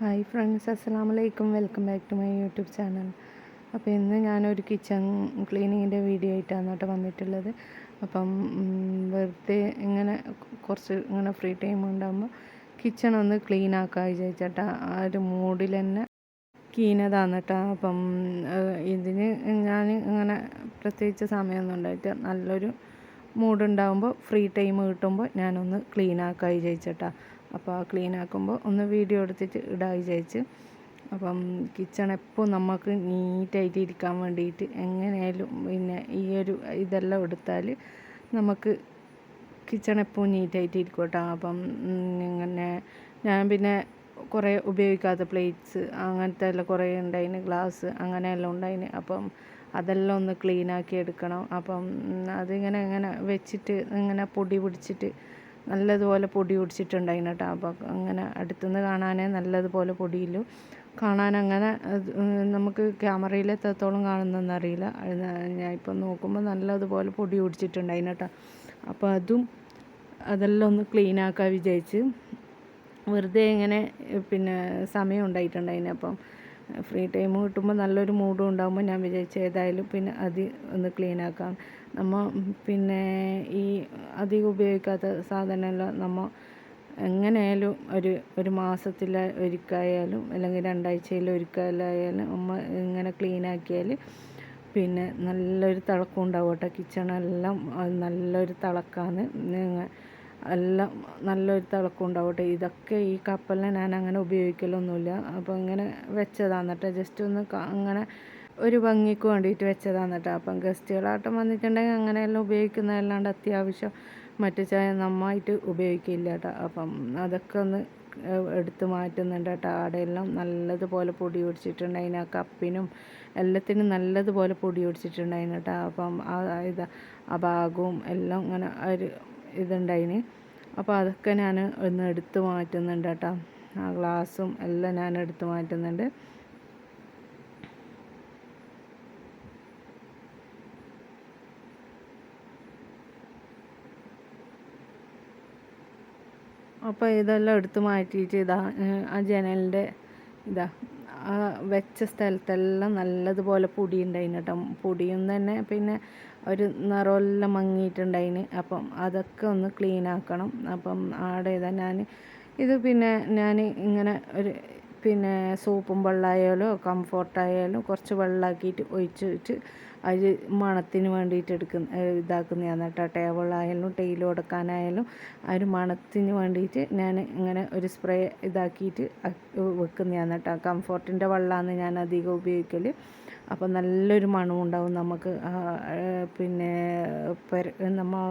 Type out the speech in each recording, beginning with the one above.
Hi friends അസ്സാം വലൈക്കും welcome back to my YouTube channel. അപ്പോൾ ഇന്ന് ഞാനൊരു കിച്ചൺ ക്ലീനിങ്ങിന്റെ വീഡിയോ ആയിട്ടാണ് കേട്ടോ വന്നിട്ടുള്ളത്. അപ്പം വെറുതെ ഇങ്ങനെ കുറച്ച് ഇങ്ങനെ ഫ്രീ ടൈം ഉണ്ടാകുമ്പോൾ കിച്ചൺ ഒന്ന് ക്ലീൻ ആക്കാൻ വിചാരിച്ചേട്ടാ. ആ ഒരു മൂഡിൽ തന്നെ കീനതാണ് കേട്ടോ. അപ്പം ഇതിന് ഞാൻ ഇങ്ങനെ പ്രത്യേകിച്ച് സമയമൊന്നും ഉണ്ടായിട്ട് നല്ലൊരു മൂഡുണ്ടാകുമ്പോൾ ഫ്രീ ടൈം കിട്ടുമ്പോൾ ഞാനൊന്ന് ക്ലീൻ ആക്കാൻ വിചാരിച്ചേട്ടാ. അപ്പോൾ ആ ക്ലീൻ ആക്കുമ്പോൾ ഒന്ന് വീഡിയോ എടുത്തിട്ട് ഇടാൻ വിചാരിച്ച്. അപ്പം കിച്ചൺ എപ്പോൾ നമുക്ക് നീറ്റായിട്ട് ഇരിക്കാൻ വേണ്ടിയിട്ട് എങ്ങനെയായാലും പിന്നെ ഈ ഒരു ഇതെല്ലാം എടുത്താൽ നമുക്ക് കിച്ചൺ എപ്പോൾ നീറ്റായിട്ട് ഇരിക്കും കേട്ടോ. അപ്പം ഇങ്ങനെ ഞാൻ പിന്നെ കുറേ ഉപയോഗിക്കാത്ത പ്ലേറ്റ്സ് അങ്ങനത്തെ എല്ലാം കുറേ ഉണ്ടായിന് ഗ്ലാസ് അങ്ങനെയെല്ലാം ഉണ്ടായിന്. അപ്പം അതെല്ലാം ഒന്ന് ക്ലീൻ ആക്കി എടുക്കണം. അപ്പം അതിങ്ങനെ ഇങ്ങനെ വെച്ചിട്ട് ഇങ്ങനെ പൊടി പിടിച്ചിട്ട് നല്ലതുപോലെ പൊടി പിടിച്ചിട്ടുണ്ടായിന് കേട്ടോ അപ്പോൾ അങ്ങനെ അടുത്തുനിന്ന് കാണാനേ നല്ലതുപോലെ പൊടിയില്ലു. കാണാൻ അങ്ങനെ നമുക്ക് ക്യാമറയിൽ എത്രത്തോളം കാണുന്നതെന്ന് അറിയില്ല. ഞാൻ ഇപ്പം നോക്കുമ്പോൾ നല്ലതുപോലെ പൊടി പിടിച്ചിട്ടുണ്ടായിന് കേട്ടോ അപ്പോൾ അതും അതെല്ലാം ഒന്ന് ക്ലീൻ ആക്കാൻ വിചാരിച്ച് വെറുതെ ഇങ്ങനെ പിന്നെ സമയം ഉണ്ടായിട്ടുണ്ടായിന്. അപ്പം ഫ്രീ ടൈം കിട്ടുമ്പോൾ നല്ലൊരു മൂഡും ഉണ്ടാകുമ്പോൾ ഞാൻ വിചാരിച്ചു ഏതായാലും പിന്നെ അത് ഒന്ന് ക്ലീൻ ആക്കാം. നമ്മൾ പിന്നെ ഈ അധികം ഉപയോഗിക്കാത്ത സാധനമെല്ലാം. നമ്മൾ എങ്ങനെയായാലും ഒരു ഒരു മാസത്തിൽ ഒരിക്കലായാലും അല്ലെങ്കിൽ രണ്ടാഴ്ചയിൽ ഒരിക്കലായാലും നമ്മൾ ഇങ്ങനെ ക്ലീനാക്കിയാൽ പിന്നെ നല്ലൊരു തിളക്കം ഉണ്ടാവും കേട്ടോ കിച്ചണെല്ലാം നല്ലൊരു തിളക്കാന്ന് എല്ലാം നല്ലൊരു തിളക്കം ഉണ്ടാവട്ടെ. ഇതൊക്കെ ഈ കപ്പലിനെ ഞാൻ അങ്ങനെ ഉപയോഗിക്കലൊന്നുമില്ല. അപ്പോൾ ഇങ്ങനെ വെച്ചതാണ് കേട്ടോ ജസ്റ്റ് ഒന്ന് അങ്ങനെ ഒരു ഭംഗിക്ക് വേണ്ടിയിട്ട് വെച്ചതാണ് കേട്ടോ. അപ്പം ഗസ്റ്റുകളാട്ടം വന്നിട്ടുണ്ടെങ്കിൽ അങ്ങനെയെല്ലാം ഉപയോഗിക്കുന്നതല്ലാണ്ട് അത്യാവശ്യം മറ്റു ചായ നന്നായിട്ട് ഉപയോഗിക്കില്ല കേട്ടോ. അപ്പം അതൊക്കെ ഒന്ന് എടുത്ത് മാറ്റുന്നുണ്ട് കേട്ടോ. ആടെയെല്ലാം നല്ലതുപോലെ പൊടി പിടിച്ചിട്ടുണ്ടായിന് ആ കപ്പിനും എല്ലാത്തിനും നല്ലതുപോലെ പൊടി പിടിച്ചിട്ടുണ്ടായിന് കേട്ടോ. അപ്പം ആ ഇത് ആ ഭാഗവും എല്ലാം ഇങ്ങനെ ഒരു ഇതുണ്ടായിന്. അപ്പോൾ അതൊക്കെ ഞാൻ ഒന്ന് എടുത്ത് മാറ്റുന്നുണ്ട് കേട്ടോ. ആ ഗ്ലാസും എല്ലാം ഞാൻ എടുത്ത് മാറ്റുന്നുണ്ട്. അപ്പോൾ ഇതെല്ലാം എടുത്ത് മാറ്റിയിട്ട് ഇതാ ആ ജനലിന്റെ ഇതാ ആ വെച്ച സ്ഥലത്തെല്ലാം നല്ലതുപോലെ പൊടി ഉണ്ടായിന് കേട്ടോ പൊടിയും തന്നെ പിന്നെ ഒരു നിറമെല്ലാം മങ്ങിയിട്ടുണ്ടായിന്. അപ്പം അതൊക്കെ ഒന്ന് ക്ലീൻ ആക്കണം അപ്പം ആടെ ഇതാ ഞാൻ ഇത് പിന്നെ ഞാൻ ഇങ്ങനെ ഒരു പിന്നെ സോപ്പും വെള്ളമായാലോ കംഫോർട്ടായാലും കുറച്ച് വെള്ളമാക്കിയിട്ട് ഒഴിച്ചിട്ട് അത് മണത്തിന് വേണ്ടിയിട്ട് എടുക്കുന്ന ഇതാക്കുന്നതാണ് കേട്ടോ. ടേബിളായാലും ടൈൽ കൊടുക്കാനായാലും ആ ഒരു മണത്തിന് വേണ്ടിയിട്ട് ഞാൻ ഇങ്ങനെ ഒരു സ്പ്രേ ഇതാക്കിയിട്ട് വെക്കുന്നതാണ് കേട്ടോ. കംഫോർട്ടിന്റെ വെള്ളമാണ് ഞാൻ അധികം ഉപയോഗിക്കൽ അപ്പോൾ നല്ലൊരു മണമുണ്ടാവും നമുക്ക് പിന്നെ നമ്മൾ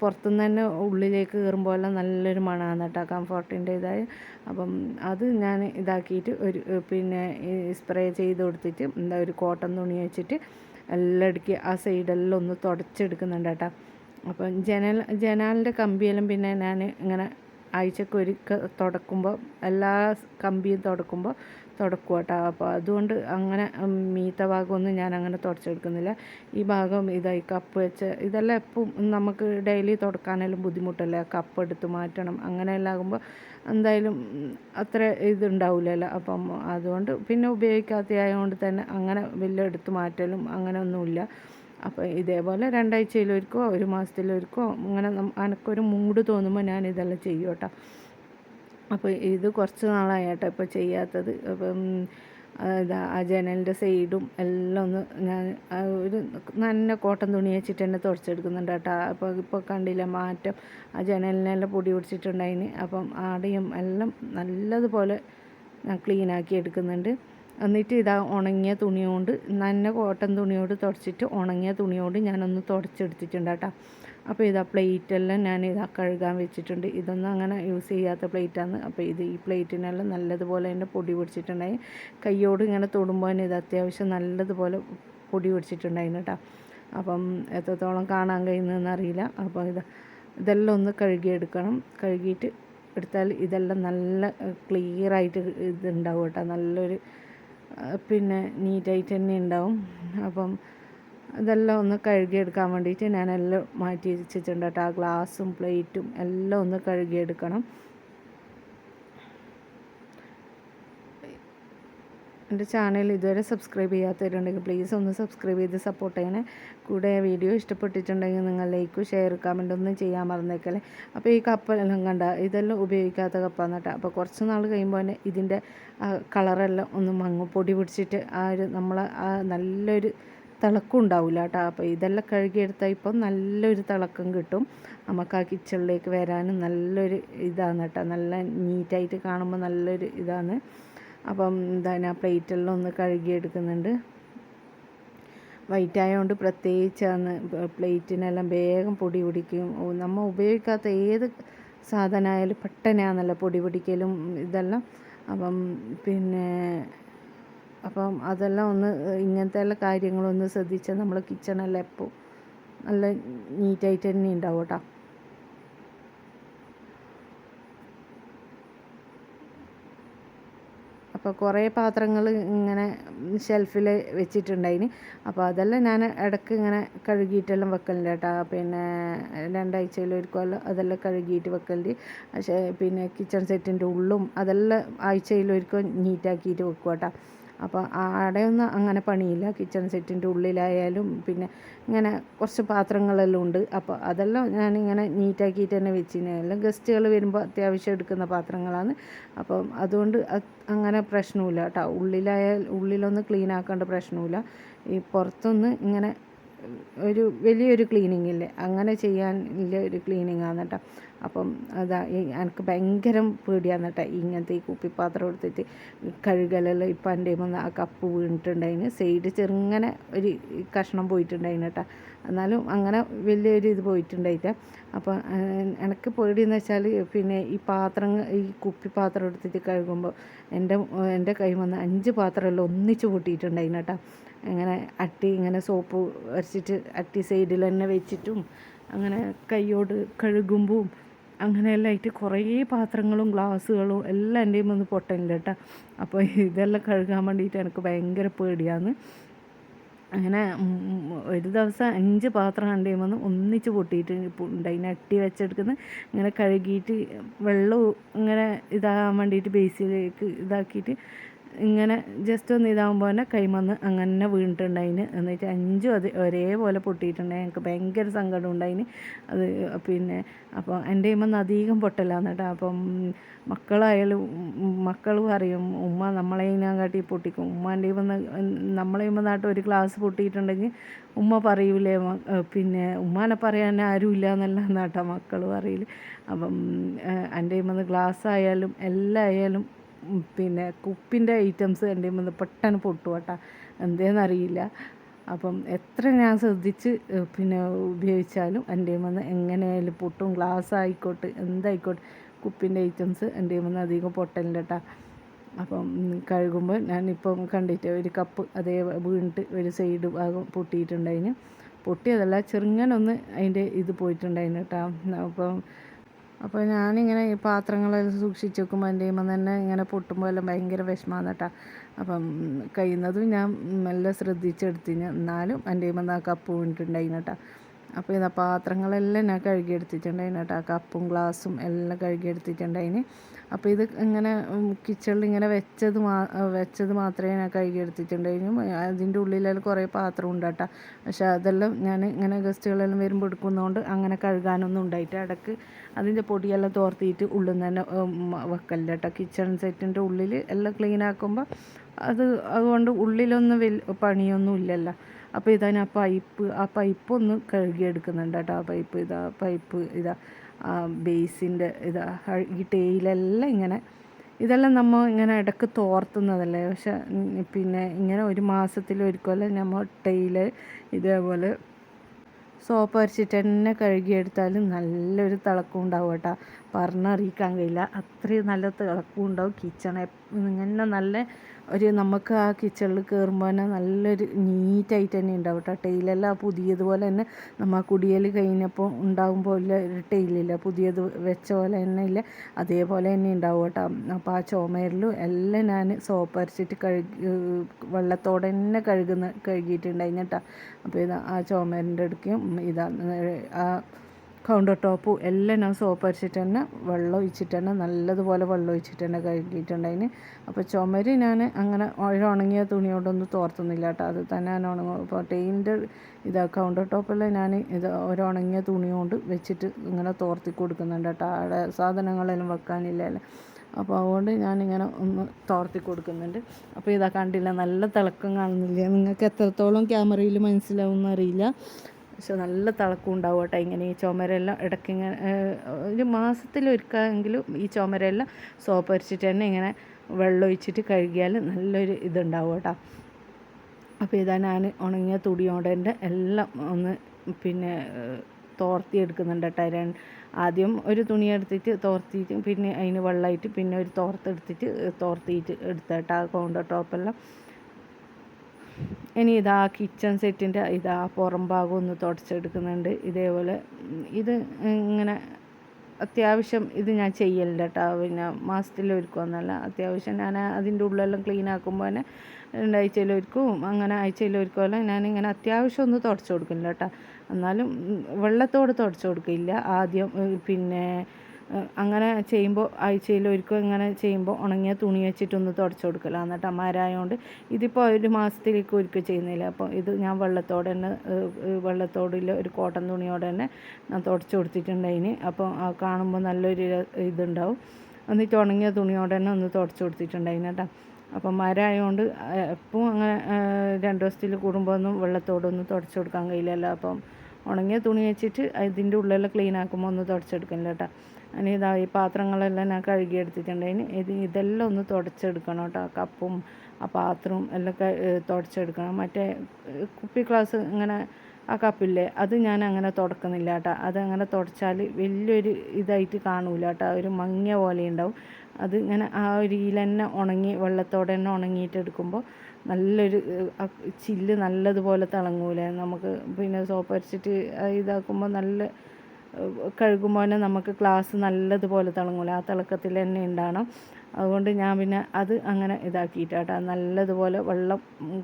പുറത്തുനിന്ന് തന്നെ ഉള്ളിലേക്ക് കയറുമ്പോൾ എല്ലാം നല്ലൊരു മണമാണ് കേട്ടോ കംഫോർട്ടിന്റെ ഇതായി. അപ്പം അത് ഞാൻ ഇതാക്കിയിട്ട് ഒരു പിന്നെ സ്പ്രേ ചെയ്ത് കൊടുത്തിട്ട് എന്താ ഒരു കോട്ടൺ തുണി വെച്ചിട്ട് എല്ലാം ഇടയ്ക്ക് ആ സൈഡെല്ലാം ഒന്ന് തുടച്ചെടുക്കുന്നുണ്ട് കേട്ടോ. അപ്പം ജനൽ ജനാലിന്റെ കമ്പിയെല്ലാം പിന്നെ ഞാൻ ഇങ്ങനെ ആഴ്ചക്ക് ഒരിക്കൽ തുടക്കുമ്പോൾ എല്ലാ കമ്പിയും തുടക്കുമ്പോൾ തുടക്കും കേട്ടോ അപ്പോൾ അതുകൊണ്ട് അങ്ങനെ മീത്ത ഭാഗമൊന്നും ഞാൻ അങ്ങനെ തുടച്ചെടുക്കുന്നില്ല. ഈ ഭാഗം ഇതായി കപ്പ് വെച്ച് ഇതെല്ലാം എപ്പം നമുക്ക് ഡെയിലി തുടക്കാനെല്ലാം ബുദ്ധിമുട്ടല്ലേ? കപ്പ് എടുത്ത് മാറ്റണം. അങ്ങനെയെല്ലാം ആകുമ്പോൾ എന്തായാലും അത്ര ഇതുണ്ടാവില്ലല്ലോ അപ്പം അതുകൊണ്ട് പിന്നെ ഉപയോഗിക്കാത്ത ആയതുകൊണ്ട് തന്നെ അങ്ങനെ വലിയ എടുത്ത് മാറ്റലും അങ്ങനെ ഒന്നുമില്ല അപ്പോൾ ഇതേപോലെ രണ്ടാഴ്ചയിലൊരിക്കോ ഒരു മാസത്തിലൊരിക്കോ അങ്ങനെ എനിക്കൊരു മൂഡ് തോന്നുമ്പോൾ ഞാൻ ഇതെല്ലാം ചെയ്യും കേട്ടോ. അപ്പോൾ ഇത് കുറച്ച് നാളായിട്ടോ ഇപ്പോൾ ചെയ്യാത്തത്. അപ്പം ഇതാ ആ ജനലിന്റെ സൈഡും എല്ലാം ഒന്ന് ഞാൻ ഒരു നല്ല കോട്ടൻ തുണി വെച്ചിട്ട് തന്നെ തുടച്ചെടുക്കുന്നുണ്ട് കേട്ടോ. അപ്പോൾ ഇപ്പോൾ കണ്ടില്ല മാറ്റം. ആ ജനലിനെല്ലാം പൊടി പിടിച്ചിട്ടുണ്ടായിന്. അപ്പം ആടെയും എല്ലാം നല്ലതുപോലെ ഞാൻ ക്ലീനാക്കി എടുക്കുന്നുണ്ട്. എന്നിട്ട് ഇതാ ഉണങ്ങിയ തുണിയോണ്ട് നല്ല കോട്ടൺ തുണിയോട് തുടച്ചിട്ട് ഉണങ്ങിയ തുണിയോട് ഞാനൊന്ന് തുടച്ചെടുത്തിട്ടുണ്ട് കേട്ടോ അപ്പോൾ ഇതാ പ്ലേറ്റെല്ലാം ഞാൻ ഇതാ കഴുകാൻ വെച്ചിട്ടുണ്ട്. ഇതൊന്നും അങ്ങനെ യൂസ് ചെയ്യാത്ത പ്ലേറ്റാണ് അപ്പോൾ ഇത് ഈ പ്ലേറ്റിനെല്ലാം നല്ലതുപോലെ തന്നെ പൊടി പിടിച്ചിട്ടുണ്ടായി. കയ്യോട് ഇങ്ങനെ തൊടുമ്പോൾ തന്നെ ഇത് അത്യാവശ്യം നല്ലതുപോലെ പൊടി പിടിച്ചിട്ടുണ്ടായിരുന്നു കേട്ടോ അപ്പം എത്രത്തോളം കാണാൻ കഴിയുന്നതെന്ന് അറിയില്ല. അപ്പോൾ ഇത് ഇതെല്ലാം ഒന്ന് കഴുകിയെടുക്കണം. കഴുകിയിട്ട് എടുത്താൽ ഇതെല്ലാം നല്ല ക്ലിയറായിട്ട് ഇതുണ്ടാവും കേട്ടോ നല്ലൊരു പിന്നെ നീറ്റായിട്ട് തന്നെ ഉണ്ടാവും. അപ്പം ഇതെല്ലാം ഒന്ന് കഴുകിയെടുക്കാൻ വേണ്ടിയിട്ട് ഞാനെല്ലാം മാറ്റി വെച്ചിട്ടുണ്ട് കേട്ടോ. ആ ഗ്ലാസും പ്ലേറ്റും എല്ലാം ഒന്ന് കഴുകിയെടുക്കണം. എന്റെ ചാനൽ ഇതുവരെ സബ്സ്ക്രൈബ് ചെയ്യാത്തവരുണ്ടെങ്കിൽ പ്ലീസ് ഒന്ന് സബ്സ്ക്രൈബ് ചെയ്ത് സപ്പോർട്ട് ചെയ്യണേ. കൂടെ വീഡിയോ ഇഷ്ടപ്പെട്ടിട്ടുണ്ടെങ്കിൽ നിങ്ങൾ ലൈക്കും ഷെയർ കമന്റ് ഒന്നും ചെയ്യാൻ മറന്നേക്കല്ലേ. അപ്പോൾ ഈ കപ്പെല്ലാം കണ്ട ഇതെല്ലാം ഉപയോഗിക്കാത്ത കപ്പാന്ന് കേട്ടോ. അപ്പോൾ കുറച്ച് നാൾ കഴിയുമ്പോൾ തന്നെ ഇതിന്റെ കളറെല്ലാം ഒന്ന് മങ്ങും പൊടി പിടിച്ചിട്ട് ആ ഒരു നമ്മളെ ആ നല്ലൊരു തിളക്കം ഉണ്ടാവില്ല കേട്ടോ. അപ്പോൾ ഇതെല്ലാം കഴുകിയെടുത്താൽ ഇപ്പം നല്ലൊരു തിളക്കം കിട്ടും. നമുക്ക് ആ കിച്ചണിലേക്ക് വരാനും നല്ലൊരു ഇതാണ് കേട്ടോ. നല്ല നീറ്റായിട്ട് കാണുമ്പോൾ നല്ലൊരു ഇതാണ്. അപ്പം എന്താണ് ആ പ്ലേറ്റെല്ലാം ഒന്ന് കഴുകിയെടുക്കുന്നുണ്ട് വൈറ്റ് ആയതുകൊണ്ട് പ്രത്യേകിച്ചാണ് പ്ലേറ്റിനെല്ലാം വേഗം പൊടി പിടിക്കും. നമ്മൾ ഉപയോഗിക്കാത്ത ഏത് സാധനമായാലും പെട്ടെന്നാണല്ലോ പൊടി പിടിക്കലും ഇതെല്ലാം. അപ്പം പിന്നെ അപ്പം അതെല്ലാം ഒന്ന് ഇങ്ങനത്തെ എല്ലാ കാര്യങ്ങളൊന്ന് ശ്രദ്ധിച്ചാൽ നമ്മൾ കിച്ചണെല്ലാം എപ്പോൾ നല്ല നീറ്റായിട്ട് തന്നെ ഉണ്ടാവും കേട്ടോ. അപ്പോൾ കുറേ പാത്രങ്ങൾ ഇങ്ങനെ ഷെൽഫിൽ വെച്ചിട്ടുണ്ടായിന്. അപ്പോൾ അതെല്ലാം ഞാൻ ഇടയ്ക്ക് ഇങ്ങനെ കഴുകിയിട്ടെല്ലാം വെക്കലുണ്ട് കേട്ടോ. പിന്നെ രണ്ടാഴ്ചയിൽ കൊല്ലം അതെല്ലാം കഴുകിയിട്ട് വെക്കലുണ്ട്. പക്ഷേ പിന്നെ കിച്ചൺ സെറ്റിന്റെ ഉള്ളും അതെല്ലാം ആഴ്ചയിൽ നീറ്റാക്കിയിട്ട് വെക്കും കേട്ടോ. അപ്പോൾ ആടെയൊന്നും അങ്ങനെ പണിയില്ല. കിച്ചൺ സെറ്റിന്റെ ഉള്ളിലായാലും പിന്നെ ഇങ്ങനെ കുറച്ച് പാത്രങ്ങളെല്ലാം ഉണ്ട്. അപ്പോൾ അതെല്ലാം ഞാനിങ്ങനെ നീറ്റാക്കിയിട്ട് തന്നെ വെച്ചിരുന്നു. എല്ലാം ഗസ്റ്റുകൾ വരുമ്പോൾ അത്യാവശ്യം എടുക്കുന്ന പാത്രങ്ങളാണ്. അപ്പം അതുകൊണ്ട് അങ്ങനെ പ്രശ്നമില്ല കേട്ടോ. ഉള്ളിലായാൽ ഉള്ളിലൊന്ന് ക്ലീൻ ആക്കേണ്ട പ്രശ്നമില്ല ഈ പുറത്തൊന്ന് ഇങ്ങനെ ഒരു വലിയൊരു ക്ലീനിങ് ഇല്ലേ അങ്ങനെ ചെയ്യാൻ ഇല്ല ഒരു ക്ലീനിങ് ആണ് കേട്ടോ അപ്പം അതാ എനിക്ക് ഭയങ്കര പേടിയാണ് കേട്ടോ ഇങ്ങനത്തെ ഈ കുപ്പിപ്പാത്രം എടുത്തിട്ട് കഴുകലെല്ലാം ഇപ്പം എന്റെ വന്ന് ആ കപ്പ് വീണിട്ടുണ്ടായിന്. സൈഡ് ചെറുങ്ങനെ ഒരു കഷ്ണം പോയിട്ടുണ്ടായിന് കേട്ടോ എന്നാലും അങ്ങനെ വലിയൊരു ഇത് പോയിട്ടുണ്ടായില്ല. അപ്പോൾ എനിക്ക് പേടിയെന്ന് വെച്ചാൽ പിന്നെ ഈ പാത്രം ഈ കുപ്പിപ്പാത്രം എടുത്തിട്ട് കഴുകുമ്പോൾ എന്റെ എന്റെ കൈ വന്ന് അഞ്ച് പാത്രമെല്ലാം ഒന്നിച്ച് പൊട്ടിയിട്ടുണ്ടായിന് കേട്ടോ ഇങ്ങനെ അട്ടി ഇങ്ങനെ സോപ്പ് വരച്ചിട്ട് അട്ടി സൈഡിൽ തന്നെ വെച്ചിട്ടും അങ്ങനെ കൈയോട് കഴുകുമ്പോൾ അങ്ങനെയെല്ലാം ആയിട്ട് കുറേ പാത്രങ്ങളും ഗ്ലാസ്സുകളും എല്ലാം എന്റെയും വന്ന് പൊട്ടനില്ല കേട്ടോ. അപ്പോൾ ഇതെല്ലാം കഴുകാൻ വേണ്ടിയിട്ട് എനിക്ക് ഭയങ്കര പേടിയാണ്. അങ്ങനെ ഒരു ദിവസം അഞ്ച് പാത്രം കണ്ടു വന്ന് ഒന്നിച്ച് പൊട്ടിയിട്ട് ഉണ്ടായിന് അട്ടി വെച്ചെടുക്കുന്ന ഇങ്ങനെ കഴുകിയിട്ട് വെള്ളം ഇങ്ങനെ ഇതാകാൻ വേണ്ടിയിട്ട് ബേസിലേക്ക് ഇതാക്കിയിട്ട് ഇങ്ങനെ ജസ്റ്റ് ഒന്ന് ഇതാകുമ്പോൾ തന്നെ കൈമന്ന് അങ്ങനെ വീണിട്ടുണ്ടായിന്. എന്നിട്ട് അഞ്ചും അത് ഒരേപോലെ പൊട്ടിയിട്ടുണ്ടായി. എനിക്ക് ഭയങ്കര സങ്കടം ഉണ്ടായിന്. അത് പിന്നെ അപ്പോൾ എന്റെ കൈമന്ന് അധികം പൊട്ടലാന്ന് കേട്ടോ. അപ്പം മക്കളായാലും മക്കളും അറിയും ഉമ്മ നമ്മളെ കാട്ടി പൊട്ടിക്കും. ഉമ്മാന്റെ വന്ന് നമ്മളെ നാട്ടിൽ ഒരു ഗ്ലാസ് പൊട്ടിയിട്ടുണ്ടെങ്കിൽ ഉമ്മ പറയൂലേ പിന്നെ ഉമ്മാനെ പറയാൻ ആരുമില്ല എന്നല്ല എന്നാട്ടാ മക്കൾ പറയില്ല അപ്പം എന്റെ വന്ന് ഗ്ലാസ് ആയാലും എല്ലാം ആയാലും പിന്നെ കുപ്പിന്റെ ഐറ്റംസ് എന്റെ മുന്നിൽ പെട്ടെന്ന് പൊട്ടു കേട്ടോ എന്തേന്നറിയില്ല. അപ്പം എത്ര ഞാൻ ശ്രദ്ധിച്ച് പിന്നെ ഉപയോഗിച്ചാലും എന്റെ വന്ന് എങ്ങനെയായാലും പൊട്ടും. ഗ്ലാസ് ആയിക്കോട്ടെ എന്തായിക്കോട്ടെ കുപ്പിന്റെ ഐറ്റംസ് എന്റെ വന്ന് അധികം പൊട്ടലില്ല കേട്ടോ അപ്പം കഴുകുമ്പോൾ ഞാനിപ്പം കണ്ടിട്ട് ഒരു കപ്പ് അതേ വീണിട്ട് ഒരു സൈഡ് ഭാഗം പൊട്ടിയിട്ടുണ്ടായിന്. പൊട്ടിയതല്ല ചെറുങ്ങനൊന്ന് അതിന്റെ ഇത് പോയിട്ടുണ്ടായിരുന്നു കേട്ടോ. അപ്പം അപ്പോൾ ഞാനിങ്ങനെ ഈ പാത്രങ്ങളെല്ലാം സൂക്ഷിച്ച് വെക്കുമ്പോൾ എന്റെ ഇമ്മ തന്നെ ഇങ്ങനെ പൊട്ടുമ്പോൾ എല്ലാം ഭയങ്കര വിഷമമാണ് കേട്ടോ. അപ്പം കഴിയുന്നതും ഞാൻ മെല്ലെ ശ്രദ്ധിച്ചെടുത്തിന്. എന്നാലും എന്റെ ഇമ്മ ആ കപ്പ് വീണിട്ടുണ്ടായിരുന്നു കേട്ടോ. അപ്പോൾ ഇതാ പാത്രങ്ങളെല്ലാം ഞാൻ കഴുകിയെടുത്തിട്ടുണ്ടായിരുന്നു കേട്ടോ. കപ്പും ഗ്ലാസും എല്ലാം കഴുകിയെടുത്തിട്ടുണ്ടായിന്. അപ്പോൾ ഇത് ഇങ്ങനെ കിച്ചണിൽ ഇങ്ങനെ വെച്ചത് മാ വെച്ചത് മാത്രമേ ഞാൻ കഴുകിയെടുത്തിട്ടുണ്ടായിരുന്നു അതിന്റെ ഉള്ളിലെല്ലാം കുറേ പാത്രം ഉണ്ട് കേട്ടോ. പക്ഷേ അതെല്ലാം ഞാൻ ഇങ്ങനെ ഗസ്റ്റുകളെല്ലാം വരുമ്പോൾ എടുക്കുന്നതുകൊണ്ട് അങ്ങനെ കഴുകാനൊന്നും ഉണ്ടായിട്ട് ഇടയ്ക്ക് അതിന്റെ പൊടിയെല്ലാം തോർത്തിയിട്ട് ഉള്ളിൽ നിന്ന് തന്നെ വെക്കലില്ല കേട്ടോ. കിച്ചൺ സെറ്റിന്റെ ഉള്ളിൽ എല്ലാം ക്ലീൻ ആക്കുമ്പോൾ അത് അതുകൊണ്ട് ഉള്ളിലൊന്നും വലിയ പണിയൊന്നും ഇല്ലല്ലോ. അപ്പോൾ ഇതാ ആ പൈപ്പ് ആ പൈപ്പ് ഒന്ന് കഴുകിയെടുക്കുന്നുണ്ട് കേട്ടോ. ആ പൈപ്പ് ഇതാ പൈപ്പ് ഇതാ ആ ബേസിന്റെ ഇതാ ഈ ടേയിലെല്ലാം ഇങ്ങനെ ഇതെല്ലാം നമ്മൾ ഇങ്ങനെ ഇടയ്ക്ക് തോർത്തുന്നതല്ലേ. പക്ഷെ പിന്നെ ഇങ്ങനെ ഒരു മാസത്തിൽ ഒരിക്കലും നമ്മൾ ടെയിൽ ഇതേപോലെ സോപ്പ് അരച്ചിട്ട് തന്നെ കഴുകിയെടുത്താലും നല്ലൊരു തിളക്കം ഉണ്ടാവും കേട്ടോ. പറഞ്ഞറിയിക്കാൻ കഴിയില്ല. അത്രയും നല്ല തിളക്കം ഉണ്ടാവും. കിച്ചൺ ഇങ്ങനെ നല്ല ഒരു നമുക്ക് ആ കിച്ചണിൽ കയറുമ്പോൾ തന്നെ നല്ലൊരു നീറ്റായിട്ട് തന്നെ ഉണ്ടാവും കേട്ടോ ടൈലെല്ലാം പുതിയതുപോലെ തന്നെ നമ്മൾ കുടിയൽ കഴിഞ്ഞപ്പോൾ ഉണ്ടാകുമ്പോൾ ഇല്ല ഒരു ടൈലില്ല. പുതിയത് വെച്ച പോലെ തന്നെ ഇല്ല. അതേപോലെ തന്നെ ഉണ്ടാവും കേട്ടോ അപ്പോൾ ആ ചുമരിലും എല്ലാം ഞാൻ സോപ്പ് അരച്ചിട്ട് കഴുകി വെള്ളത്തോടെ തന്നെ കഴുകുന്ന കഴുകിയിട്ടുണ്ടായിരുന്നു കേട്ടോ അപ്പോൾ ഇതാ ആ ചുമരിന്റെ അടുക്കും ഇതാ ആ കൗണ്ടർ ടോപ്പും എല്ലാം ഞാൻ സോപ്പ് അരച്ചിട്ട് തന്നെ വെള്ളം ഒഴിച്ചിട്ട് തന്നെ നല്ലതുപോലെ വെള്ളം ഒഴിച്ചിട്ട് തന്നെ കഴുകിയിട്ടുണ്ടായിന്. അപ്പോൾ ചുമര് ഞാൻ അങ്ങനെ ഉണങ്ങിയ തുണിയോടൊന്നും തോർത്തുന്നില്ല കേട്ടോ. അത് തന്നെ ഞാൻ ഉണങ്ങും. അപ്പോൾ ടെയിന്റെ ഇതാ കൗണ്ടർ ടോപ്പെല്ലാം ഞാൻ ഇത് ഒരു ഉണങ്ങിയ തുണി കൊണ്ട് വെച്ചിട്ട് ഇങ്ങനെ തോർത്തി കൊടുക്കുന്നുണ്ട് കേട്ടോ. അവിടെ സാധനങ്ങളെല്ലാം വെക്കാനില്ലല്ലോ. അപ്പോൾ അതുകൊണ്ട് ഞാനിങ്ങനെ ഒന്ന് തോർത്തി കൊടുക്കുന്നുണ്ട്. അപ്പോൾ ഇതാ കണ്ടില്ല നല്ല തിളക്കം കാണുന്നില്ല? നിങ്ങൾക്ക് എത്രത്തോളം ക്യാമറയിൽ മനസ്സിലാവും അറിയില്ല പക്ഷെ നല്ല തിളക്കം ഉണ്ടാവും കേട്ടോ ഇങ്ങനെ ഈ ചുമരെല്ലാം ഇടയ്ക്ക് ഇങ്ങനെ ഒരു മാസത്തിലൊരിക്കെങ്കിലും ഈ ചുമരെല്ലാം സോപ്പ് അരിച്ചിട്ട് തന്നെ ഇങ്ങനെ വെള്ളം ഒഴിച്ചിട്ട് കഴുകിയാൽ നല്ലൊരു ഇതുണ്ടാവും കേട്ടോ. അപ്പോൾ ഇതാ ഞാൻ ഉണങ്ങിയ തുടിയോടെ എല്ലാം ഒന്ന് പിന്നെ തോർത്തി എടുക്കുന്നുണ്ട് കേട്ടോ. ആദ്യം ഒരു തുണി എടുത്തിട്ട് തോർത്തിയിട്ട് പിന്നെ അതിന് വെള്ളമായിട്ട് പിന്നെ ഒരു തോർത്തെടുത്തിട്ട് തോർത്തിയിട്ട് എടുത്തേട്ടാ കൗണ്ടർ ടോപ്പെല്ലാം ഇനി ഇതാ കിച്ചൺ സെറ്റിന്റെ ഇതാ പുറം ഭാഗം ഒന്ന് തുടച്ചെടുക്കുന്നുണ്ട്. ഇതേപോലെ ഇത് ഇങ്ങനെ അത്യാവശ്യം ഇത് ഞാൻ ചെയ്യലുണ്ട് കേട്ടോ പിന്നെ മാസത്തിൽ ഒരുക്കുമെന്നല്ല അത്യാവശ്യം ഞാൻ അതിന്റെ ഉള്ളെല്ലാം ക്ലീൻ ആക്കുമ്പോൾ തന്നെ രണ്ടാഴ്ചയിൽ ഒരുക്കും അങ്ങനെ ആഴ്ചയിൽ ഒരുക്കുമല്ലോ ഞാനിങ്ങനെ അത്യാവശ്യം ഒന്ന് തുടച്ചു കൊടുക്കില്ല കേട്ടോ. എന്നാലും വെള്ളത്തോട് തുടച്ചു കൊടുക്കില്ല. ആദ്യം പിന്നെ അങ്ങനെ ചെയ്യുമ്പോൾ ആഴ്ചയിൽ ഒരിക്കൽ ഇങ്ങനെ ചെയ്യുമ്പോൾ ഉണങ്ങിയ തുണി വെച്ചിട്ടൊന്ന് തുടച്ചു കൊടുക്കല. എന്നിട്ട് അമ്മാരായതുകൊണ്ട് ഇതിപ്പോൾ ഒരു മാസത്തിലേക്ക് ഒരിക്കൽ ചെയ്യുന്നില്ല. അപ്പോൾ ഇത് ഞാൻ വെള്ളത്തോടെ തന്നെ വെള്ളത്തോടിൽ ഒരു കോട്ടൺ തുണിയോടെ തന്നെ ഞാൻ തുടച്ചു കൊടുത്തിട്ടുണ്ടായിന്. അപ്പോൾ കാണുമ്പോൾ നല്ലൊരു ഇതുണ്ടാവും. എന്നിട്ട് ഉണങ്ങിയ തുണിയോടെ തന്നെ ഒന്ന് തുടച്ചു കൊടുത്തിട്ടുണ്ടായിന് കേട്ടോ. അപ്പം മരമായതുകൊണ്ട് എപ്പോൾ അങ്ങനെ രണ്ട് ദിവസത്തിൽ കൂടുമ്പോൾ ഒന്നും വെള്ളത്തോടൊന്നും തുടച്ചു കൊടുക്കാൻ കഴിയില്ലല്ലോ. അപ്പം ഉണങ്ങിയ തുണി വെച്ചിട്ട് അതിന്റെ ഉള്ളിലെല്ലാം ക്ലീൻ ആക്കുമ്പോൾ ഒന്ന് തുടച്ചെടുക്കില്ല കേട്ടോ. ഇനി ഇതാ ഈ പാത്രങ്ങളെല്ലാം ഞാൻ കഴുകി എടുത്തിട്ടുണ്ടായിന് ഇത് ഇതെല്ലാം ഒന്ന് തുടച്ചെടുക്കണം കേട്ടോ. കപ്പും ആ പാത്രവും എല്ലാം തുടച്ചെടുക്കണം. മറ്റേ കുപ്പി ഗ്ലാസ് ഇങ്ങനെ ആ കപ്പില്ലേ അത് ഞാൻ അങ്ങനെ തുടക്കുന്നില്ല കേട്ടോ. അതങ്ങനെ തുടച്ചാൽ വലിയൊരു ഇതായിട്ട് കാണൂല കേട്ടോ. ഒരു മങ്ങിയ പോലെ ഉണ്ടാവും. അത് ഇങ്ങനെ ആ ഒരു തന്നെ ഉണങ്ങി വെള്ളത്തോടെ തന്നെ ഉണങ്ങിയിട്ട് എടുക്കുമ്പോൾ നല്ലൊരു ചില്ല് നല്ലതുപോലെ തിളങ്ങൂലേ. നമുക്ക് പിന്നെ സോപ്പ് അരച്ചിട്ട് ഇതാക്കുമ്പോൾ നല്ല കഴുകുമ്പോൾ നമുക്ക് ഗ്ലാസ് നല്ലതുപോലെ തിളങ്ങൂല. ആ തിളക്കത്തിൽ തന്നെ ഉണ്ടാകണം. അതുകൊണ്ട് ഞാൻ പിന്നെ അത് അങ്ങനെ ഇതാക്കിയിട്ടാട്ടോ നല്ലതുപോലെ വെള്ളം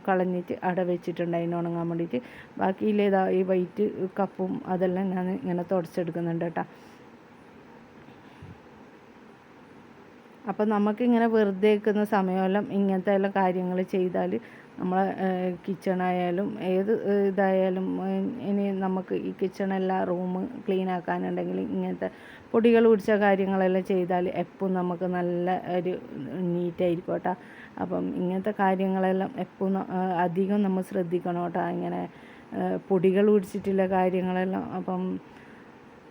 കളഞ്ഞിട്ട് അവിടെ വെച്ചിട്ടുണ്ട് അതിന് ഉണങ്ങാൻ വേണ്ടിയിട്ട്. ബാക്കിയില്ലേതാ ഈ വൈറ്റ് കപ്പും അതെല്ലാം ഞാൻ ഇങ്ങനെ തുടച്ചെടുക്കുന്നുണ്ട് കേട്ടോ. അപ്പം നമുക്കിങ്ങനെ വെറുതെ നിൽക്കുന്ന സമയമെല്ലാം ഇങ്ങനത്തെ എല്ലാം കാര്യങ്ങൾ ചെയ്താൽ നമ്മളെ കിച്ചണായാലും ഏത് ഇതായാലും ഇനി നമുക്ക് ഈ കിച്ചണെല്ലാം റൂം ക്ലീൻ ആക്കാനുണ്ടെങ്കിൽ ഇങ്ങനത്തെ പൊടികൾ പിടിച്ച കാര്യങ്ങളെല്ലാം ചെയ്താൽ എപ്പോൾ നമുക്ക് നല്ല ഒരു നീറ്റായിരിക്കും കേട്ടോ അപ്പം ഇങ്ങനത്തെ കാര്യങ്ങളെല്ലാം എപ്പോൾ അധികം നമ്മൾ ശ്രദ്ധിക്കണം കേട്ടോ. ഇങ്ങനെ പൊടികൾ പിടിച്ചിട്ടുള്ള കാര്യങ്ങളെല്ലാം അപ്പം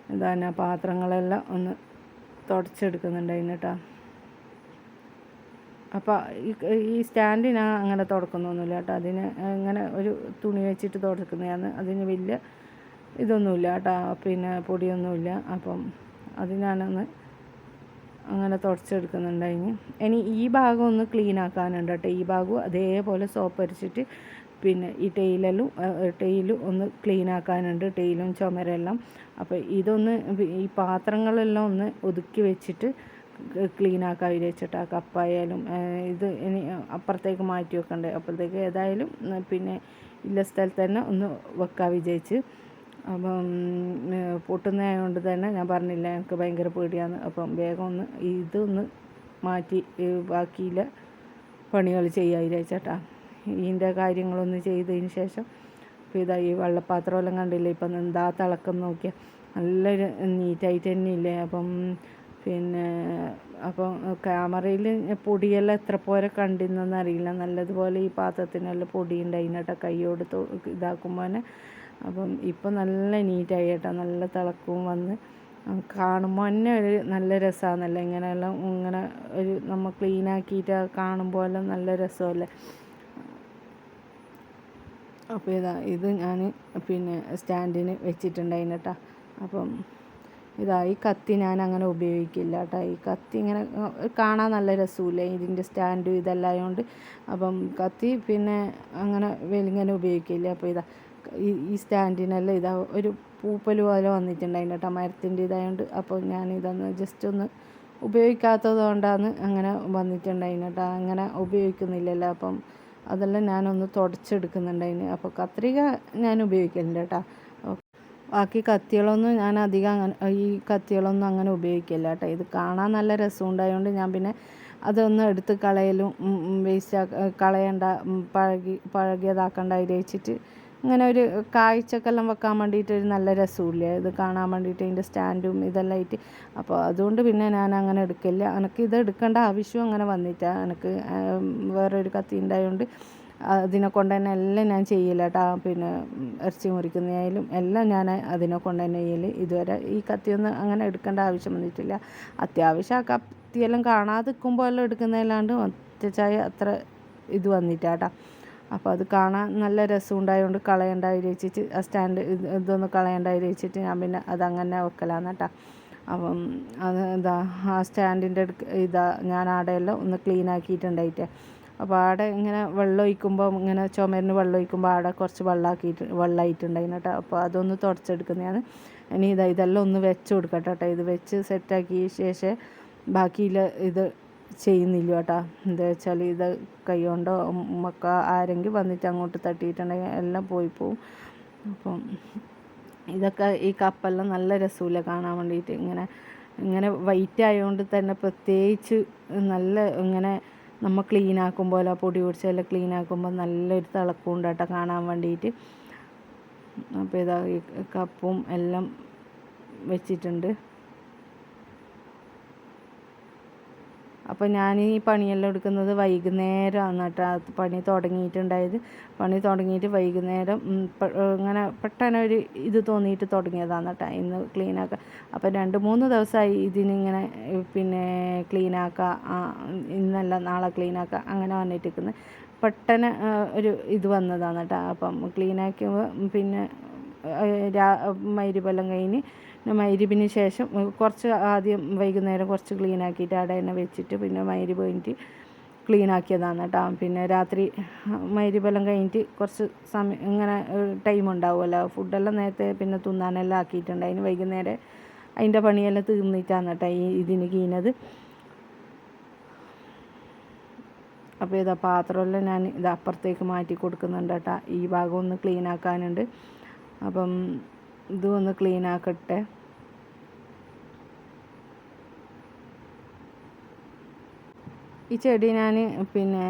എന്താണ് പാത്രങ്ങളെല്ലാം ഒന്ന് തുടച്ചെടുക്കുന്നുണ്ട് അതിന് അപ്പോൾ ഈ ഈ അങ്ങനെ തുടക്കുന്നൊന്നുമില്ല കേട്ടോ. അതിന് ഇങ്ങനെ ഒരു തുണി വെച്ചിട്ട് തുടക്കുന്നതാണ് അതിന് വലിയ ഇതൊന്നുമില്ല കേട്ടോ. പിന്നെ പൊടിയൊന്നുമില്ല അപ്പം അതിനാണെന്ന് അങ്ങനെ തുടച്ചെടുക്കുന്നുണ്ടായിന്. ഇനി ഈ ഭാഗം ഒന്ന് ക്ലീൻ ആക്കാനുണ്ട് കേട്ടോ. ഈ ഭാഗവും അതേപോലെ സോപ്പ് അരിച്ചിട്ട് പിന്നെ ഈ ടെയിലെല്ലാം ടെയിലും ഒന്ന് ക്ലീൻ ആക്കാനുണ്ട് ടെയിലും ചുമരെല്ലാം. അപ്പോൾ ഇതൊന്ന് ഈ പാത്രങ്ങളെല്ലാം ഒന്ന് ഒതുക്കി വെച്ചിട്ട് ക്ലീൻ ആക്കാൻ വിചാരിച്ചിട്ട് ആ കപ്പായാലും ഇത് ഇനി അപ്പുറത്തേക്ക് മാറ്റി വെക്കണ്ടേ അപ്പോഴത്തേക്ക് ഏതായാലും പിന്നെ ഇല്ല സ്ഥലത്ത് തന്നെ ഒന്ന് വെക്കാൻ വിചാരിച്ച്. അപ്പം പൊട്ടുന്നതായതുകൊണ്ട് തന്നെ ഞാൻ പറഞ്ഞില്ല എനിക്ക് ഭയങ്കര പേടിയാണ്. അപ്പം വേഗം ഒന്ന് ഇതൊന്ന് മാറ്റി ബാക്കിയില്ല പണികൾ ചെയ്യാൻ വിചാരിച്ചേട്ടാ. ഇതിന്റെ കാര്യങ്ങളൊന്ന് ചെയ്തതിന് ശേഷം അപ്പോൾ ഇതാ ഈ വെള്ളപ്പാത്രമെല്ലാം കണ്ടില്ലേ ഇപ്പം എന്താ തിളക്കം നോക്കിയാൽ നല്ലൊരു നീറ്റായിട്ട് തന്നെ ഇല്ലേ അപ്പം പിന്നെ അപ്പോൾ ക്യാമറയിൽ പൊടിയെല്ലാം എത്ര പോരെ കണ്ടിരുന്നെന്ന് അറിയില്ല. നല്ലതുപോലെ ഈ പാത്രത്തിനെല്ലാം പൊടി ഉണ്ടായിന് കേട്ടോ കൈയോട് ഇതാക്കുമ്പോൾ അപ്പം ഇപ്പം നല്ല നീറ്റായി കേട്ടോ. നല്ല തിളക്കവും വന്ന് കാണുമ്പോൾ തന്നെ ഒരു നല്ല രസമാണല്ലോ. ഇങ്ങനെയെല്ലാം ഇങ്ങനെ ഒരു നമ്മൾ ക്ലീൻ ആക്കിയിട്ട് കാണുമ്പോൾ എല്ലാം നല്ല രസമല്ലേ? അപ്പോൾ ഇതാ ഇത് ഞാൻ പിന്നെ സ്റ്റാൻഡിന് വെച്ചിട്ടുണ്ടായിന് കേട്ടോ അപ്പം ഇതാ ഈ കത്തി ഞാൻ അങ്ങനെ ഉപയോഗിക്കില്ല കേട്ടോ ഈ കത്തി ഇങ്ങനെ കാണാൻ നല്ല രസമില്ലേ ഇതിന്റെ സ്റ്റാൻഡും ഇതെല്ലാം കൊണ്ട് അപ്പം കത്തി പിന്നെ അങ്ങനെ വെലിങ്ങനെ ഉപയോഗിക്കില്ല. അപ്പോൾ ഇതാ ഈ സ്റ്റാൻഡിനെല്ലാം ഇതാ ഒരു പൂപ്പൽ പോലെ വന്നിട്ടുണ്ട് കേട്ടോ മരത്തിന്റെ ഇതായതുകൊണ്ട് അപ്പോൾ ഞാൻ ഇതൊന്ന് ജസ്റ്റ് ഒന്ന് ഉപയോഗിക്കാത്തത് കൊണ്ടാണ് അങ്ങനെ വന്നിട്ടുണ്ടായിരുന്നു കേട്ടോ അങ്ങനെ ഉപയോഗിക്കുന്നില്ലല്ലോ. അപ്പം അതെല്ലാം ഞാനൊന്ന് തുടച്ചെടുക്കുന്നുണ്ടായിന്. അപ്പോൾ കത്രിക ഞാൻ ഉപയോഗിക്കുന്നുണ്ട് കേട്ടോ ബാക്കി കത്തികളൊന്നും ഞാൻ അധികം അങ്ങനെ ഈ കത്തികളൊന്നും അങ്ങനെ ഉപയോഗിക്കില്ല കേട്ടോ. ഇത് കാണാൻ നല്ല രസമുണ്ടായതുകൊണ്ട് ഞാൻ പിന്നെ അതൊന്ന് എടുത്ത് കളയലും വേസ്റ്റ് കളയണ്ട പഴകി പഴകിയതാക്കണ്ട വെച്ചിട്ട് ഇങ്ങനെ ഒരു കാഴ്ചക്കെല്ലാം വെക്കാൻ വേണ്ടിയിട്ട് ഒരു നല്ല രസമില്ലേ. ഇത് കാണാൻ വേണ്ടിയിട്ട് അതിന്റെ സ്റ്റാൻഡും ഇതെല്ലാം ആയിട്ട്. അപ്പോൾ അതുകൊണ്ട് പിന്നെ ഞാൻ അങ്ങനെ എടുക്കില്ല. എനിക്ക് ഇത് എടുക്കേണ്ട ആവശ്യം അങ്ങനെ വന്നിട്ടാണ് എനിക്ക് വേറൊരു കത്തി ഉണ്ടായതുകൊണ്ട് അതിനെ കൊണ്ട് തന്നെ എല്ലാം ഞാൻ ചെയ്യില്ല കേട്ടോ പിന്നെ ഇറച്ചി മുറിക്കുന്നതായാലും എല്ലാം ഞാൻ അതിനെ കൊണ്ട് തന്നെ ചെയ്യൽ ഇതുവരെ ഈ കത്തിയൊന്നും അങ്ങനെ എടുക്കേണ്ട ആവശ്യം വന്നിട്ടില്ല. അത്യാവശ്യം ആ കത്തിയെല്ലാം കാണാതെ നിൽക്കുമ്പോൾ എല്ലാം എടുക്കുന്നതല്ലാണ്ട് ഒറ്റച്ചായ അത്ര ഇത് വന്നിട്ടാട്ടാ. അപ്പോൾ അത് കാണാൻ നല്ല രസം ഉണ്ടായതുകൊണ്ട് കളയണ്ടായി രചിച്ചിട്ട് ആ സ്റ്റാൻഡ് ഇത് ഇതൊന്ന് കളയണ്ടായി വിചാരിച്ചിട്ട് ഞാൻ പിന്നെ അതങ്ങനെ വെക്കലാന്ന് കേട്ടോ അപ്പം അത് എന്താ ആ സ്റ്റാൻഡിന്റെ അടുക്ക് ഇതാ ഞാൻ ആടെയെല്ലാം ഒന്ന് ക്ലീൻ ആക്കിയിട്ടുണ്ടായിട്ടേ അപ്പോൾ ആടെ ഇങ്ങനെ വെള്ളം ഒഴിക്കുമ്പോൾ ഇങ്ങനെ ചുമരിന് വെള്ളം ഒഴിക്കുമ്പോൾ ആടെ കുറച്ച് വെള്ളമാക്കിയിട്ട് വെള്ളമായിട്ടുണ്ടായിരുന്നു കേട്ടോ. അപ്പോൾ അതൊന്ന് തുടച്ചെടുക്കുന്നതാണ്. ഇനി ഇതാ ഇതെല്ലാം ഒന്ന് വെച്ച് കൊടുക്കട്ടെ കേട്ടോ. ഇത് വെച്ച് സെറ്റാക്കിയ ശേഷം ബാക്കിയില്ല ഇത് ചെയ്യുന്നില്ല കേട്ടോ. എന്താ വെച്ചാൽ ഇത് കൈ കൊണ്ടോ മക്ക ആരെങ്കിലും വന്നിട്ട് അങ്ങോട്ട് തട്ടിയിട്ടുണ്ടെങ്കിൽ എല്ലാം പോയി പോവും. അപ്പം ഇതൊക്കെ ഈ കപ്പെല്ലാം നല്ല രസമില്ല കാണാൻ വേണ്ടിയിട്ട്. ഇങ്ങനെ ഇങ്ങനെ വൈറ്റ് ആയതുകൊണ്ട് തന്നെ പ്രത്യേകിച്ച് നല്ല ഇങ്ങനെ നമ്മൾ ക്ലീൻ ആക്കുമ്പോൾ ആ പൊടി പിടിച്ചെല്ലാം ക്ലീൻ ആക്കുമ്പോൾ നല്ലൊരു തിളക്കം ഉണ്ട് കേട്ടോ കാണാൻ വേണ്ടിയിട്ട് അപ്പോൾ ഇതാ കപ്പും എല്ലാം വെച്ചിട്ടുണ്ട്. അപ്പോൾ ഞാൻ ഈ പണിയെല്ലാം എടുക്കുന്നത് വൈകുന്നേരമാണ് കേട്ടോ. പണി തുടങ്ങിയിട്ടുണ്ടായത്. പണി തുടങ്ങിയിട്ട് വൈകുന്നേരം ഇങ്ങനെ പെട്ടെന്ന് ഒരു ഇത് തോന്നിയിട്ട് തുടങ്ങിയതാണ് കേട്ടോ. ഇന്ന് ക്ലീൻ ആക്കുക അപ്പോൾ രണ്ട് മൂന്ന് ദിവസമായി ഇതിനിങ്ങനെ പിന്നെ ക്ലീനാക്കുക ഇന്നല്ല നാളെ ക്ലീനാക്കുക അങ്ങനെ വന്നിട്ടിരിക്കുന്നത് പെട്ടെന്ന് ഒരു ഇത് വന്നതാണ് കേട്ടോ. അപ്പം ക്ലീൻ ആക്കിയപ്പോൾ പിന്നെ രാ മൈരിപ്പെല്ലാം കഴിഞ്ഞ് മൈരിപ്പിന് ശേഷം കുറച്ച് ആദ്യം വൈകുന്നേരം കുറച്ച് ക്ലീൻ ആക്കിയിട്ട് അവിടെ തന്നെ വെച്ചിട്ട് പിന്നെ മൈരി പോയിട്ട് ക്ലീൻ ആക്കിയതാണ് കേട്ടോ പിന്നെ രാത്രി മൈരിപ്പെല്ലാം കഴിഞ്ഞിട്ട് കുറച്ച് സമയം ഇങ്ങനെ ടൈം ഉണ്ടാവുമല്ലോ. ഫുഡെല്ലാം നേരത്തെ പിന്നെ തിന്നാനെല്ലാം ആക്കിയിട്ടുണ്ട്. അതിന് വൈകുന്നേരം അതിന്റെ പണിയെല്ലാം തീർന്നിട്ടാണ് കേട്ടോ ഈ ഇതിന് കീനത് അപ്പോൾ ഇതാ പാത്രമെല്ലാം ഞാൻ ഇത് അപ്പുറത്തേക്ക് മാറ്റി കൊടുക്കുന്നുണ്ട് കേട്ടോ ഈ ഭാഗം ഒന്ന് ക്ലീൻ ആക്കാനുണ്ട്. അപ്പം ഇതും ഒന്ന് ക്ലീൻ ആക്കട്ടെ. ഈ ചെടി ഞാൻ പിന്നെ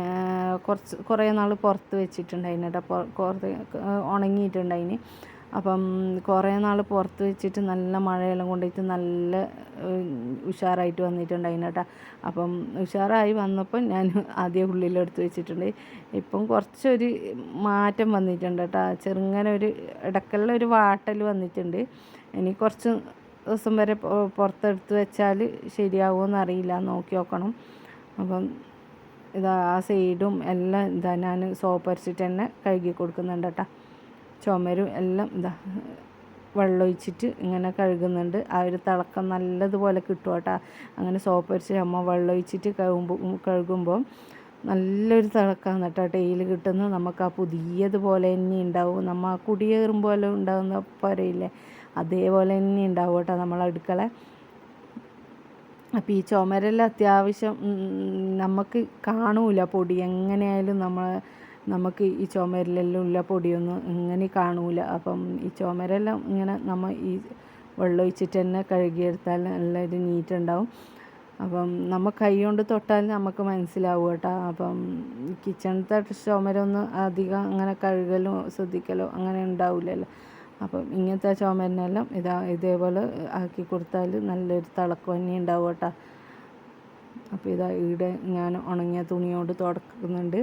കുറച്ച് കുറേ നാൾ പുറത്ത് വെച്ചിട്ടുണ്ടായിരുന്നു കേട്ടോ കുറേ ഉണങ്ങിയിട്ടുണ്ടായിന്. അപ്പം കുറേ നാൾ പുറത്ത് വെച്ചിട്ട് നല്ല മഴയെല്ലാം കൊണ്ടിട്ട് നല്ല ഉഷാറായിട്ട് വന്നിട്ടുണ്ട് അതിനോട്ടാ അപ്പം ഉഷാറായി വന്നപ്പോൾ ഞാൻ ആദ്യം ഉള്ളിലെടുത്ത് വെച്ചിട്ടുണ്ട്. ഇപ്പം കുറച്ചൊരു മാറ്റം വന്നിട്ടുണ്ട് കേട്ടോ. ചെറുങ്ങനെ ഒരു ഇടക്കലൊരു ഒരു വാട്ടൽ വന്നിട്ടുണ്ട്. ഇനി കുറച്ച് ദിവസം വരെ പുറത്തെടുത്ത് വെച്ചാൽ ശരിയാവുമെന്ന് അറിയില്ല. നോക്കി നോക്കണം. അപ്പം ഇതാ ആ സൈഡും എല്ലാം ഇതാ ഞാൻ സോപ്പ് അരച്ചിട്ട് തന്നെ കഴുകി കൊടുക്കുന്നുണ്ട് കേട്ടോ. ചുമരും എല്ലാം ഇതാ വെള്ളമൊഴിച്ചിട്ട് ഇങ്ങനെ കഴുകുന്നുണ്ട്. ആ ഒരു തിളക്കം നല്ലതുപോലെ കിട്ടും കേട്ടോ. അങ്ങനെ സോപ്പ് വരച്ച് അമ്മ വെള്ളമൊഴിച്ചിട്ട് കഴുകുമ്പോൾ കഴുകുമ്പോൾ നല്ലൊരു തിളക്കമാണ് കേട്ടോ. ടേയിൽ കിട്ടുന്നത് നമുക്ക് ആ പുതിയതുപോലെ തന്നെ ഉണ്ടാവും. നമ്മൾ ആ കുടിയേറും പോലെ ഉണ്ടാകുന്ന പറയില്ലേ അതേപോലെ തന്നെ ഉണ്ടാവും കേട്ടോ നമ്മൾ അടുക്കള. അപ്പോൾ ഈ ചുമരെല്ലാം അത്യാവശ്യം നമുക്ക് കാണൂല പൊടി. എങ്ങനെയായാലും നമ്മൾ നമുക്ക് ഈ ചുമരിലെല്ലാം ഉള്ള പൊടിയൊന്നും ഇങ്ങനെ കാണൂല. അപ്പം ഈ ചുമരെല്ലാം ഇങ്ങനെ നമ്മൾ ഈ വെള്ളം ഒഴിച്ചിട്ട് തന്നെ കഴുകിയെടുത്താൽ നല്ലൊരു നീറ്റ് ഉണ്ടാവും അപ്പം നമ്മൾ കൈ കൊണ്ട് തൊട്ടാൽ നമുക്ക് മനസ്സിലാവും കേട്ടോ. അപ്പം കിച്ചണത്തെ ചുമരൊന്നും അധികം അങ്ങനെ കഴുകലോ ശ്രദ്ധിക്കലോ അങ്ങനെ ഉണ്ടാവില്ലല്ലോ. അപ്പം ഇങ്ങനത്തെ ചുമരിനെല്ലാം ഇതാ ഇതേപോലെ ആക്കി കൊടുത്താൽ നല്ലൊരു തിളക്കം തന്നെ ഉണ്ടാവും കേട്ടോ. അപ്പോൾ ഇതാ ഇവിടെ ഞാൻ ഉണങ്ങിയ തുണിയോട് തുടക്കുന്നുണ്ട്.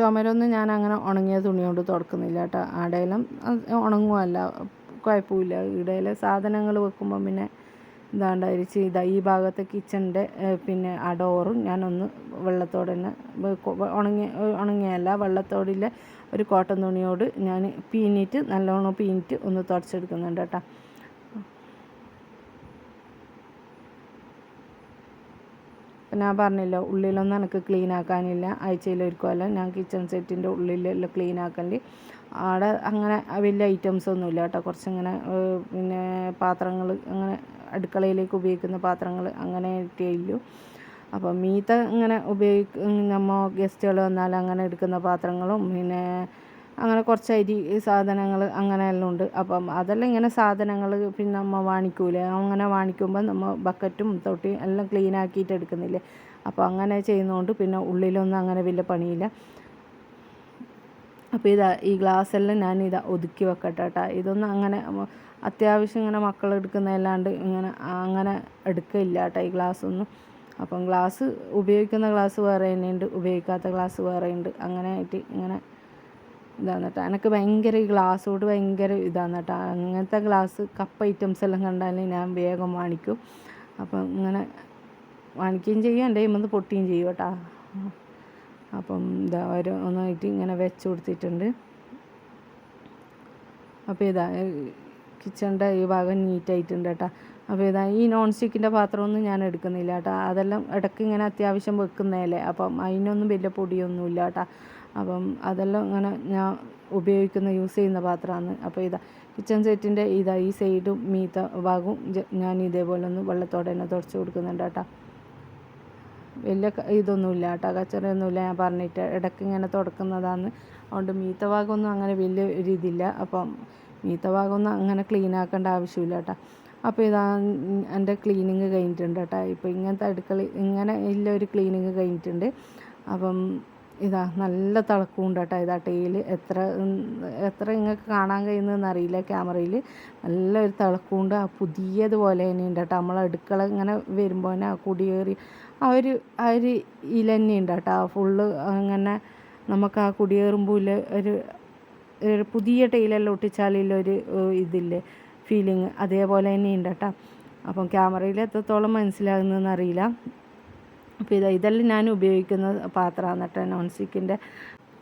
ചുമരൊന്നും ഞാൻ അങ്ങനെ ഉണങ്ങിയ തുണി കൊണ്ട് തുടക്കുന്നില്ല കേട്ടോ. ആടേലും ഉണങ്ങുമല്ല കുഴപ്പമില്ല. ഇടയിൽ സാധനങ്ങൾ വെക്കുമ്പോൾ പിന്നെ ഇതാണ്ടായിരിച്ച് ഇതാ ഈ ഭാഗത്തെ കിച്ചണിന്റെ പിന്നെ ആ ഡോറും ഞാനൊന്ന് വെള്ളത്തോടെ തന്നെ ഉണങ്ങി ഉണങ്ങിയ ഉണങ്ങിയല്ല വെള്ളത്തോടില്ല ഒരു കോട്ടൺ തുണിയോട് ഞാൻ പീഞ്ഞിട്ട് നല്ലോണം പീഞ്ഞിട്ട് ഒന്ന് തുടച്ചെടുക്കുന്നുണ്ട് കേട്ടോ. അപ്പം ഞാൻ പറഞ്ഞില്ല ഉള്ളിലൊന്നും എനിക്ക് ക്ലീൻ ആക്കാനില്ല. ആഴ്ചയിലൊരുക്കുമല്ല ഞാൻ കിച്ചൺ സെറ്റിന്റെ ഉള്ളിലെല്ലാം ക്ലീൻ ആക്കൽ ആടെ അങ്ങനെ വലിയ ഐറ്റംസ് ഒന്നുമില്ല കേട്ടോ. കുറച്ചിങ്ങനെ പിന്നെ പാത്രങ്ങൾ അങ്ങനെ അടുക്കളയിലേക്ക് ഉപയോഗിക്കുന്ന പാത്രങ്ങൾ അങ്ങനെ ഇട്ടേ ഉള്ളൂ അപ്പം മീത്ത ഇങ്ങനെ ഉപയോഗിക്കും നമ്മൾ ഗസ്റ്റുകൾ വന്നാൽ അങ്ങനെ എടുക്കുന്ന പാത്രങ്ങളും പിന്നെ അങ്ങനെ കുറച്ച് അരി സാധനങ്ങൾ അങ്ങനെ എല്ലാം ഉണ്ട്. അപ്പം അതെല്ലാം ഇങ്ങനെ സാധനങ്ങൾ പിന്നെ നമ്മൾ വാങ്ങിക്കൂലേ അങ്ങനെ വാങ്ങിക്കുമ്പോൾ നമ്മൾ ബക്കറ്റും തൊട്ടിയും എല്ലാം ക്ലീൻ ആക്കിയിട്ട് എടുക്കുന്നില്ലേ? അപ്പോൾ അങ്ങനെ ചെയ്യുന്നതുകൊണ്ട് പിന്നെ ഉള്ളിലൊന്നും അങ്ങനെ വലിയ പണിയില്ല. അപ്പോൾ ഇതാ ഈ ഗ്ലാസ് എല്ലാം ഞാൻ ഇതാ ഒതുക്കി വെക്കട്ടെ കേട്ടോ ഇതൊന്നും അങ്ങനെ അത്യാവശ്യം ഇങ്ങനെ മക്കൾ എടുക്കുന്നതല്ലാണ്ട് ഇങ്ങനെ അങ്ങനെ എടുക്കില്ല കേട്ടോ ഈ ഗ്ലാസ് ഒന്നും. അപ്പം ഗ്ലാസ് ഉപയോഗിക്കുന്ന ഗ്ലാസ് വേറെ തന്നെയുണ്ട് ഉപയോഗിക്കാത്ത ഗ്ലാസ് വേറെ ഉണ്ട്. അങ്ങനെ ആയിട്ട് ഇങ്ങനെ ഇതാണ് കേട്ടോ. എനിക്ക് ഭയങ്കര ഈ ഗ്ലാസ്സോട് ഭയങ്കര ഇതാണ് കേട്ടോ. അങ്ങനത്തെ ഗ്ലാസ് കപ്പ് ഐറ്റംസ് എല്ലാം കണ്ടാൽ ഞാൻ വേഗം വാങ്ങിക്കും. അപ്പം ഇങ്ങനെ വാങ്ങിക്കുകയും ചെയ്യും. എന്റെ ഇമ്മന്ന് പൊട്ടിയും ചെയ്യും കേട്ടോ. അപ്പം ഇതാ ഒരു ഒന്നായിട്ട് ഇങ്ങനെ വെച്ച് കൊടുത്തിട്ടുണ്ട്. അപ്പോൾ ഇതാ കിച്ചണിന്റെ ഈ ഭാഗം നീറ്റായിട്ടുണ്ട് കേട്ടോ. അപ്പോൾ ഇതാ ഈ നോൺ സ്റ്റിക്കിന്റെ പാത്രമൊന്നും ഞാൻ എടുക്കുന്നില്ല കേട്ടോ. അതെല്ലാം ഇടയ്ക്ക് ഇങ്ങനെ അത്യാവശ്യം വെക്കുന്നതല്ലേ അപ്പം അതിനൊന്നും വലിയ പൊടിയൊന്നുമില്ല കേട്ടോ. അപ്പം അതെല്ലാം ഇങ്ങനെ ഞാൻ ഉപയോഗിക്കുന്ന യൂസ് ചെയ്യുന്ന പാത്രമാണ്. അപ്പോൾ ഇതാ കിച്ചൺ സെറ്റിന്റെ ഇതാ ഈ സൈഡും മീത്ത ഭാഗവും ഞാൻ ഇതേപോലെ ഒന്ന് വെള്ളത്തോടെ തന്നെ തുടച്ച് കൊടുക്കുന്നുണ്ട് കേട്ടോ. വലിയ ഇതൊന്നുമില്ല കേട്ടോ. കച്ചറയൊന്നുമില്ല ഞാൻ പറഞ്ഞിട്ട് ഇടയ്ക്ക് ഇങ്ങനെ തുടക്കുന്നതാണ്. അതുകൊണ്ട് മീത്ത ഭാഗമൊന്നും അങ്ങനെ വലിയ ഒരു ഇതില്ല അപ്പം മീത്ത ഭാഗമൊന്നും അങ്ങനെ ക്ലീൻ ആക്കേണ്ട ആവശ്യമില്ല കേട്ടോ. അപ്പോൾ ഇതാ എന്റെ ക്ലീനിങ് കഴിഞ്ഞിട്ടുണ്ട് കേട്ടോ. ഇപ്പോൾ ഇങ്ങനത്തെ അടുക്കള ഇങ്ങനെ ഇല്ല ഒരു ക്ലീനിങ് കഴിഞ്ഞിട്ടുണ്ട്. അപ്പം ഇതാ നല്ല തിളക്കമുണ്ട് കേട്ടോ ഇതാ ടേയിൽ എത്ര എത്ര നിങ്ങൾക്ക് കാണാൻ കഴിയുന്നതെന്ന് അറിയില്ല ക്യാമറയിൽ നല്ലൊരു തിളക്കമുണ്ട് ആ പുതിയതുപോലെ തന്നെയുണ്ട് കേട്ടോ നമ്മൾ അടുക്കള ഇങ്ങനെ വരുമ്പോൾ തന്നെ ആ കുടിയേറി ആ ഒരു ആ ഒരു ഇല തന്നെ ഉണ്ട് കേട്ടോ ആ ഫുള്ള് അങ്ങനെ നമുക്ക് ആ കുടിയേറുമ്പോൾ ഇല്ല ഒരു ഒരു പുതിയ ടൈലെല്ലാം ഒട്ടിച്ചാലുള്ള ഒരു ഇതില്ലേ ഫീലിങ് അതേപോലെ തന്നെ ഉണ്ട് കേട്ടോ അപ്പം ക്യാമറയിൽ എത്രത്തോളം മനസ്സിലാകുന്നതെന്ന് അറിയില്ല. അപ്പോൾ ഇത് ഇതെല്ലാം ഞാൻ ഉപയോഗിക്കുന്ന പാത്രമാണ് കേട്ടോ നോൺ സ്റ്റിക്കിന്റെ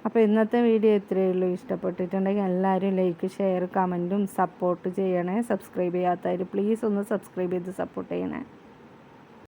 അപ്പോൾ ഇന്നത്തെ വീഡിയോ ഇത്രയേ ഉള്ളൂ. ഇഷ്ടപ്പെട്ടിട്ടുണ്ടെങ്കിൽ എല്ലാവരും ലൈക്ക് ഷെയർ കമന്റും സപ്പോർട്ട് ചെയ്യണേ. സബ്സ്ക്രൈബ് ചെയ്യാത്തവർ പ്ലീസ് ഒന്ന് സബ്സ്ക്രൈബ് ചെയ്ത് സപ്പോർട്ട് ചെയ്യണേ.